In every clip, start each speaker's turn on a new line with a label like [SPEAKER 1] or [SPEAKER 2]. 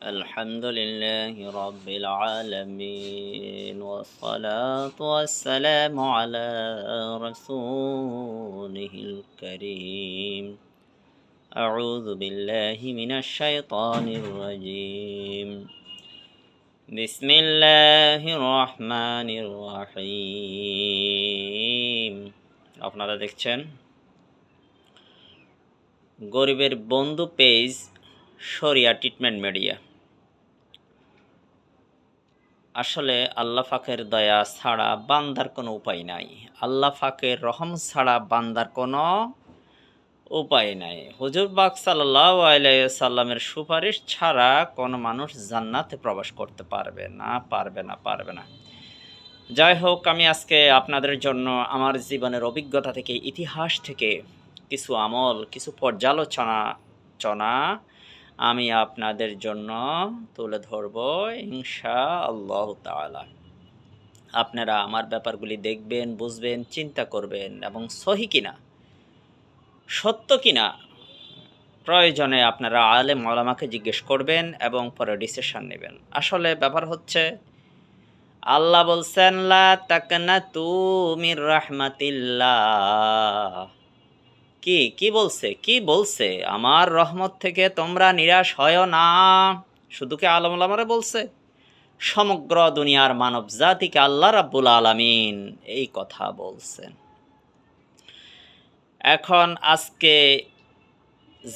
[SPEAKER 1] الحمد لله رب العالمين والصلاة والسلام على رسوله الكريم أعوذ بالله من الشيطان الرجيم بسم الله الرحمن الرحيم আপনারা দেখছেন গরিবের বন্ধু পেজ শরিয়া ট্রিটমেন্ট মিডিয়া আসলে আল্লাহ ফাকের দয়া ছাড়া বান্দার কোনো উপায় নাই। আল্লাহ ফাকের রহম ছাড়া বান্দার কোনো উপায় নাই। হুজুর বাক সাল্লাহ সুপারিশ ছাড়া কোনো মানুষ জান্নাতে প্রবেশ করতে পারবে না পারবে না পারবে না। যাই হোক, আমি আজকে আপনাদের জন্য আমার জীবনের অভিজ্ঞতা থেকে, ইতিহাস থেকে কিছু আমল, কিছু পর্যালোচনা, চনা আমি আপনাদের জন্য তুলে ধরব ইনশা আল্লাহ তাআলা। আপনারা আমার ব্যাপারগুলি দেখবেন, বুঝবেন, চিন্তা করবেন এবং সহি কিনা, সত্য কিনা, প্রয়োজনে আপনারা আলেম ওলামাকে জিজ্ঞেস করবেন এবং পরে ডিসিশন নেবেন। আসলে ব্যাপার হচ্ছে, আল্লাহ বলছেন, লা তাকনা তুমির রাহমাতিল্লাহ। কি কি বলছে কি বলছে? আমার রহমত থেকে তোমরা নিরাশ হয় না। শুধু কি আলম আলামারে বলছে? সমগ্র দুনিয়ার মানব জাতিকে আল্লাহ রাব্বুল আলামিন এই কথা বলছেন। এখন আজকে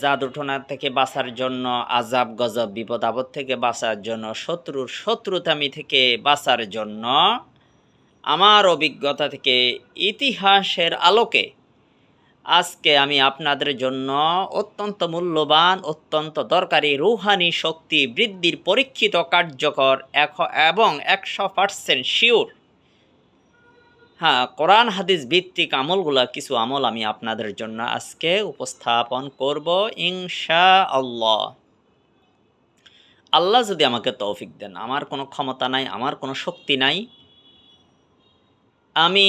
[SPEAKER 1] জাদুটনা থেকে বাঁচার জন্য আজাব গজব, বিপদ, আপদ থেকে বাঁচার জন্য, শত্রুর শত্রুতামি থেকে বাঁচার জন্য, আমার অভিজ্ঞতা থেকে ইতিহাসের আলোকে আজকে আমি আপনাদের জন্য অত্যন্ত মূল্যবান, অত্যন্ত দরকারি রুহানি শক্তি বৃদ্ধির পরীক্ষিত কার্যকর এবং একশো পার্সেন্ট শিওর হ্যাঁ কোরআন, হাদিস ভিত্তিক আমলগুলা কিছু আমল আমি আপনাদের জন্য আজকে উপস্থাপন করব ইনশা আল্লাহ আল্লাহ যদি আমাকে তৌফিক দেন, আমার কোনো ক্ষমতা নাই, আমার কোনো শক্তি নাই, আমি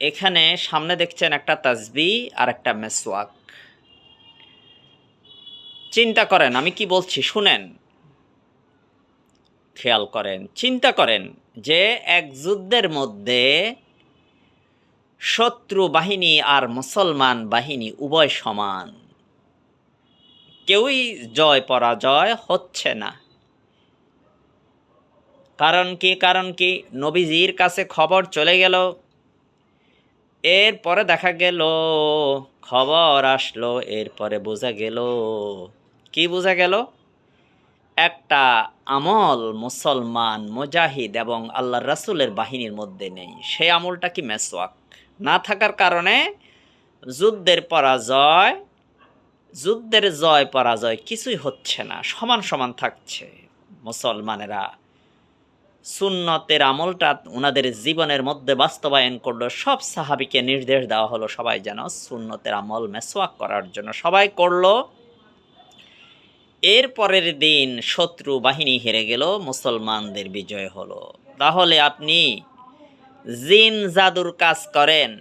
[SPEAKER 1] এখানে সামনে দেখছেন একটা তাসবি আর একটা মেসওয়াক। চিন্তা করেন, আমি কি বলছি? শুনেন। খেয়াল করেন, চিন্তা করেন যে এক যুদ্ধের মধ্যে শত্রু বাহিনী আর মুসলমান বাহিনী উভয় সমান। কেউই জয় পরাজয় হচ্ছে না। কারণ কি? কারণ কি? নবীজির কাছে খবর চলে গেল এরপরে দেখা গেল, খবর আসলো, এরপরে বোঝা গেল। কি বোঝা গেল? একটা আমল মুসলমান, মুজাহিদ এবং আল্লাহ রাসূলের বাহিনীর মধ্যে নেই। সেই আমলটা কি মেসওয়াক? না থাকার কারণে যুদ্ধের পরাজয়, যুদ্ধের জয় পরাজয় কিছুই হচ্ছে না, সমান সমান থাকছে মুসলমানেরা। সুন্নতের আমলটা ওনাদের জীবনের মধ্যে বাস্তবায়ন করল। সব সাহাবিকে নির্দেশ দেওয়া হলো সবাই যেন সুন্নতের আমল মেসওয়াক করার জন্য সবাই করল। এর পরের দিন শত্রু বাহিনী হেরে গেল, মুসলমানদের বিজয় হলো। তাহলে আপনি জিন জাদুর কাজ করেন,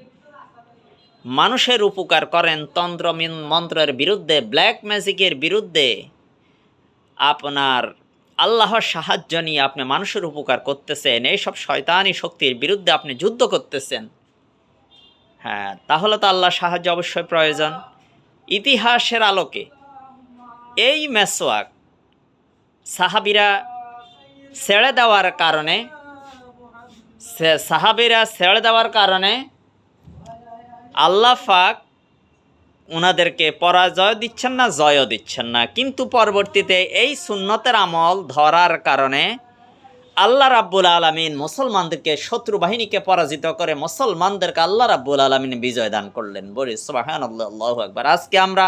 [SPEAKER 1] মানুষের উপকার করেন, তন্ত্র মিন- মন্ত্রের বিরুদ্ধে, ব্ল্যাক ম্যাজিকের বিরুদ্ধে আপনার আল্লাহর সাহায্য নিয়ে আপনি মানুষের উপকার করতেছেন, এইসব শয়তানি শক্তির বিরুদ্ধে আপনি যুদ্ধ করতেছেন। হ্যাঁ তাহলে তো আল্লাহর সাহায্য অবশ্যই প্রয়োজন। ইতিহাসের আলোকে এই মেসোয়াক সাহাবিরা ছেড়ে দেওয়ার কারণে সাহাবিরা ছেড়ে দেওয়ার কারণে আল্লাহ পাক ওনাদেরকে পরাজয় দিচ্ছেন না, জয়ও দিচ্ছেন না। কিন্তু পরবর্তীতে এই সুন্নতের আমল ধরার কারণে আল্লাহ রাব্বুল আলমিন মুসলমানদেরকে শত্রু বাহিনীকে পরাজিত করে মুসলমানদেরকে আল্লাহ রাব্বুল আলমিন বিজয় দান করলেন। বলি সুবাহান আল্লাহ একবার আজকে আমরা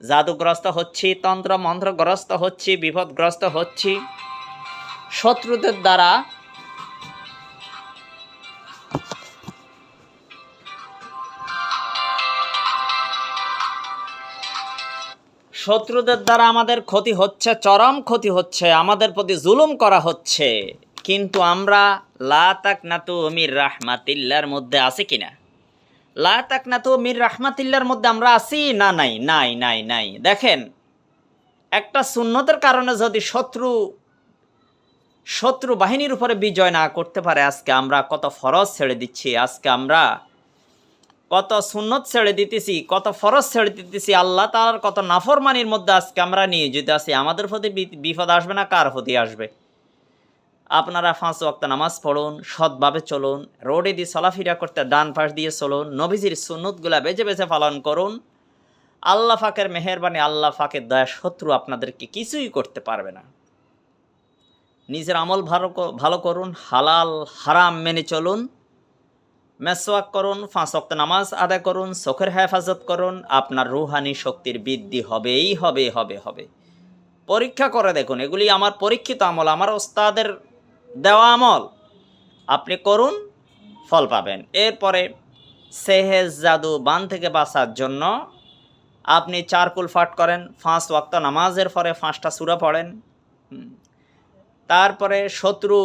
[SPEAKER 1] জাদুগ্রস্ত হচ্ছি তন্ত্র মন্ত্রগ্রস্ত হচ্ছি, বিপদগ্রস্ত হচ্ছি। শত্রুদের দ্বারা শত্রুদের দ্বারা আমাদের ক্ষতি হচ্ছে, চরম ক্ষতি হচ্ছে, আমাদের প্রতি জুলুম করা হচ্ছে। কিন্তু আমরা লা তাক নাতু মির রাহমাতিল্লার মধ্যে আছে কিনা? লা তাক নাতু মির রাহমাতিল্লার মধ্যে আমরা আছি না নাই? নাই নাই নাই। দেখেন, একটা সুন্নতের কারণে যদি শত্রু শত্রু বাহিনীর উপরে বিজয় না করতে পারে, আজকে আমরা কত ফরজ ছেড়ে দিচ্ছি, আজকে আমরা কত সুন্নত ছেড়ে দিতেছি, কত ফরজ ছেড়ে দিতেছি, আল্লাহ তার কত নাফরমানির মধ্যে আজকে আমরা নিয়োজিত আছি। আমাদের প্রতি বিপদ আসবে না, কার প্রতি আসবে? আপনারা পাঁচ ওয়াক্ত নামাজ পড়ুন, সৎভাবে চলুন, রোডে দিয়ে চলাফেরা করতে ডান পাশ দিয়ে চলুন, নবীজির সুন্নতগুলা বেছে বেছে পালন করুন। আল্লাহ ফাঁকের মেহেরবানি, আল্লাহ ফাকের দয়া শত্রু আপনাদেরকে কিছুই করতে পারবে না। নিজের আমল ভালো ভালো করুন, হালাল, হারাম মেনে চলুন। মেসওয়াক করুন, পাঁচ ওয়াক্ত নামাজ আদায় করুন, চোখের হেফাজত করুন, আপনার রুহানি শক্তির বৃদ্ধি হবেই হবে হবে হবে পরীক্ষা করে দেখুন, এগুলি আমার পরীক্ষিত আমল, আমার ওস্তাদের দেওয়া আমল। আপনি করুন, ফল পাবেন। এরপরে সেহেজ জাদু বান থেকে বাঁচার জন্য আপনি চারকুল ফাট করেন ফাঁস ওয়াক্ত নামাজের পরে ফাঁসটা সুরা পড়েন। তারপরে শত্রু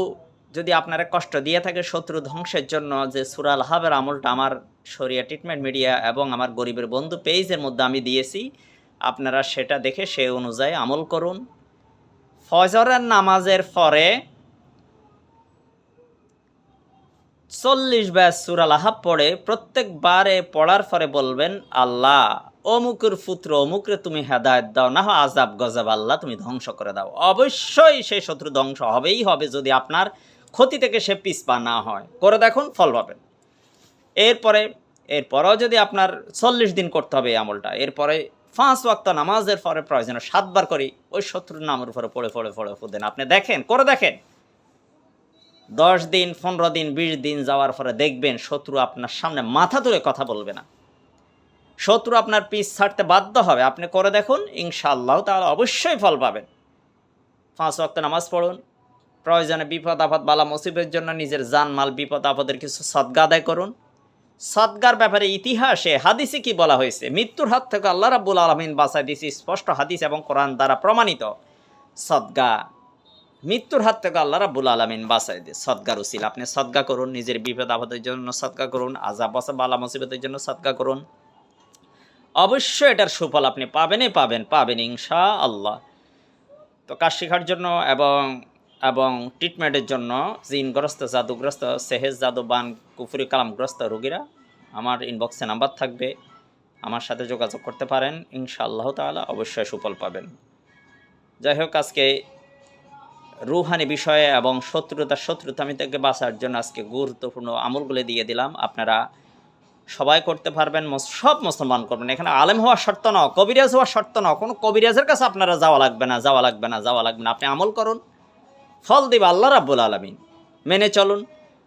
[SPEAKER 1] যদি আপনারা কষ্ট দিয়ে থাকে শত্রু ধ্বংসের জন্য যে সুরাল হাবের আমলটা আমার শরিয়া ট্রিটমেন্ট মিডিয়া এবং আমার গরিবের বন্ধু পেজের মধ্যে আমি দিয়েছি, আপনারা সেটা দেখে সে অনুযায়ী আমল করুন। ফজরের নামাজের পরে চল্লিশ ব্যাস সুরাল আহাব পড়ে, প্রত্যেকবারে পড়ার পরে বলবেন, আল্লাহ, অমুকের পুত্র, অমুকরে তুমি হেদায়ত দাও, না আজাব গজাব আল্লাহ, তুমি ধ্বংস করে দাও। অবশ্যই সেই শত্রু ধ্বংস হবেই হবে যদি আপনার ক্ষতি থেকে সে পিছপা না হয়। করে দেখুন, ফল পাবেন। এরপরে, এরপরেও যদি আপনার চল্লিশ দিন করতে হবে এই আমলটা, এরপরে পাঁচ ওয়াক্ত নামাজের পরে প্রয়োজনে সাতবার করি ওই শত্রুর নামের উপরে পড়ে পড়ে পড়ে ফুদেন আপনি দেখেন, করে দেখেন। দশ দিন, পনেরো দিন, বিশ দিন যাওয়ার পরে দেখবেন শত্রু আপনার সামনে মাথা তুলে কথা বলবে না। শত্রু আপনার পিছ ছাড়তে বাধ্য হবে। আপনি করে দেখুন, ইনশাআল্লাহ তাহলে অবশ্যই ফল পাবেন। পাঁচ ওয়াক্ত নামাজ পড়ুন প্রয়োজনে বিপদ আপদ বালা মুসিবের জন্য নিজের জানমাল বিপদ আপদের কিছু সদ্গা আদায় করুন। সদ্গার ব্যাপারে ইতিহাসে, হাদিসে কি বলা হয়েছে? মৃত্যুর হাত থেকে আল্লাহ রাব্বুল আলমিন বাঁচাই দিয়েছি স্পষ্ট হাদিস এবং কোরআন দ্বারা প্রমাণিত। সদ্গা, মৃত্যুর হাত থেকে আল্লাহ রাব্বুল আলমিন বাঁচাই দিয়ে সদ্গার উচিল আপনি সদ্গা করুন, নিজের বিপদ আপদের জন্য সদ্গা করুন আজাব বালা মুসিবতের জন্য সদ্গা করুন। অবশ্যই এটার সুফল আপনি পাবেনই পাবেন পাবেন ইনশা আল্লাহ তো কাজ শেখার জন্য এবং এবং ট্রিটমেন্টের জন্য জিনগ্রস্ত, জাদুগ্রস্ত, সেহেজ জাদু বান কুফুরি, কালামগ্রস্ত রোগীরা আমার ইনবক্সে নাম্বার থাকবে। আমার সাথে যোগাযোগ করতে পারেন। ইনশাআল্লাহ তাআলা অবশ্যই সুফল পাবেন। যাই হোক, আজকে রুহানি বিষয়ে এবং শত্রুতা, শত্রুতামি থেকে বাঁচার জন্য আজকে গুরুত্বপূর্ণ আমলগুলো দিয়ে দিলাম। আপনারা সবাই করতে পারবেন সব মুসলমান করবেন। এখানে আলেম হওয়ার শর্ত ন কবিরাজ হওয়ার শর্ত ন কোনো কবিরাজের কাছে আপনারা যাওয়া লাগবে না, যাওয়া লাগবে না, যাওয়া লাগবে না। আপনি আমল করুন। ফল দিবে আল্লাহ রাব্বুল আলমিন। মেনে চলুন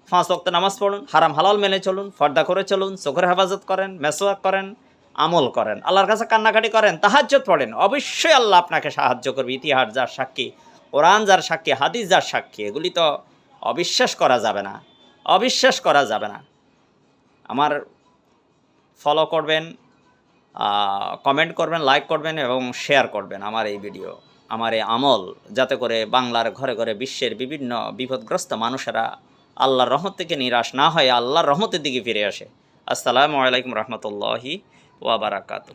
[SPEAKER 1] ফাঁস ওয়াক্ত নামাজ পড়ুন, হারাম হালাল মেনে চলুন, ফর্দা করে চলুন, চোখের হেফাজত করেন মেসোয়াক করেন, আমল করেন, আল্লাহর কাছে কান্নাকাটি করেন তাহাজ্জত পড়েন, অবশ্যই আল্লাহ আপনাকে সাহায্য করবে, ইতিহাস যার সাক্ষী, কোরআন যার সাক্ষী, হাদিস যার সাক্ষী, এগুলি তো অবিশ্বাস করা যাবে না, অবিশ্বাস করা যাবে না। আমার ফলো করবেন কমেন্ট করবেন লাইক করবেন এবং শেয়ার করবেন আমার এই ভিডিও আমার আমল, যাতে করে বাংলার ঘরে ঘরে বিশ্বের বিভিন্ন বিপদগ্রস্ত মানুষেরা আল্লাহর রহমত থেকে নিরাশ না হয়, আল্লাহর রহমতের দিকে ফিরে আসে। আসসালামু আলাইকুম রহমতুল্লাহি ওয়াবারাকাতু